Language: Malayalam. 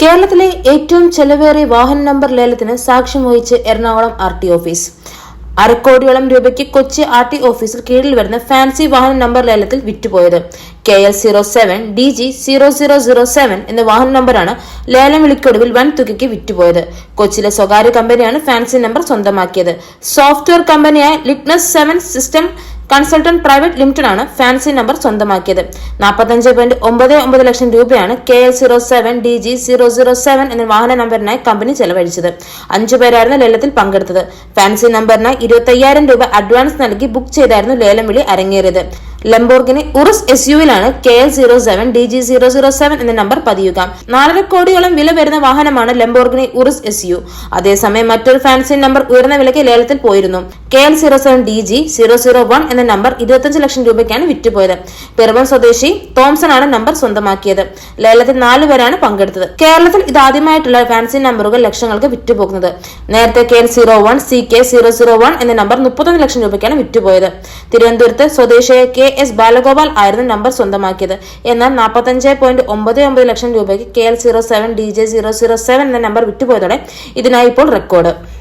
കേരളത്തിലെ ഏറ്റവും ചെലവേറിയ വാഹന നമ്പർ ലേലത്തിന് സാക്ഷ്യം വഹിച്ച് എറണാകുളം ആർ ടി ഓഫീസ്. അരക്കോടിയോളം രൂപയ്ക്ക് കൊച്ചി ആർ ടി ഓഫീസിൽ കീഴിൽ വരുന്ന ഫാൻസി വാഹന നമ്പർ ലേലത്തിൽ വിറ്റുപോയത്. K L zero seven D G zero zero zero seven എന്ന വാഹന നമ്പറാണ് ലേലം വിളിക്കൊടുവിൽ വൻ തുകയ്ക്ക് വിറ്റുപോയത്. കൊച്ചിയിലെ സ്വകാര്യ കമ്പനിയാണ് ഫാൻസി നമ്പർ സ്വന്തമാക്കിയത്. സോഫ്റ്റ്വെയർ കമ്പനിയായ Litmus seven system consultant private limited ആണ് ഫാൻസി നമ്പർ സ്വന്തമാക്കിയത്. നാൽപ്പത്തഞ്ച് പോയിന്റ് ഒമ്പത് ഒമ്പത് ലക്ഷം രൂപയാണ് K L zero seven D G zero zero seven എന്ന വാഹന നമ്പറിനായി കമ്പനി ചെലവഴിച്ചത്. അഞ്ചു പേരായിരുന്നു ലേലത്തിൽ പങ്കെടുത്തത്. ഫാൻസി നമ്പറിനായി ഇരുപത്തി അയ്യായിരം രൂപ അഡ്വാൻസ് നൽകി ബുക്ക് ചെയ്തായിരുന്നു ലേലം വിളി അരങ്ങേറിയത്. Lamborghini Urus S U യുവിലാണ് K L zero seven D G zero zero seven എന്ന നമ്പർ പതിയുക. നാലര കോടിയോളം വില വരുന്ന വാഹനമാണ് ലംബോർഗിനി ഉറുസ് എസ് യു അതേസമയം മറ്റൊരു ഫാൻസി നമ്പർ ഉയർന്ന വിലയ്ക്ക് ലേലത്തിൽ പോയിരുന്നു. K L zero seven D G zero zero one എന്ന നമ്പർ ഇരുപത്തഞ്ച് ലക്ഷം രൂപയ്ക്കാണ് വിറ്റുപോയത്. പിറവം സ്വദേശി തോംസൺ ആണ് നമ്പർ സ്വന്തമാക്കിയത്. ലേലത്തിൽ നാലു പേരാണ് പങ്കെടുത്തത്. കേരളത്തിൽ ഇതാദ്യമായിട്ടുള്ള ഫാൻസി നമ്പറുകൾ ലക്ഷങ്ങൾക്ക് വിറ്റുപോകുന്നത്. നേരത്തെ K L zero one C K zero zero one എന്ന നമ്പർ മുപ്പത്തൊന്ന് ലക്ഷം രൂപയ്ക്കാണ് വിറ്റുപോയത്. തിരുവനന്തപുരത്ത് സ്വദേശിയായ എസ് ബാലഗോപാൽ ആയിരുന്നു നമ്പർ സ്വന്തമാക്കിയത്. എന്നാൽ നാൽപ്പത്തഞ്ച് പോയിന്റ് ഒമ്പത് ഒമ്പത് ലക്ഷം രൂപയ്ക്ക് K L zero seven D J zero zero seven എന്ന നമ്പർ വിറ്റുപോയതോടെ ഇതിനായി ഇപ്പോൾ റെക്കോർഡ്.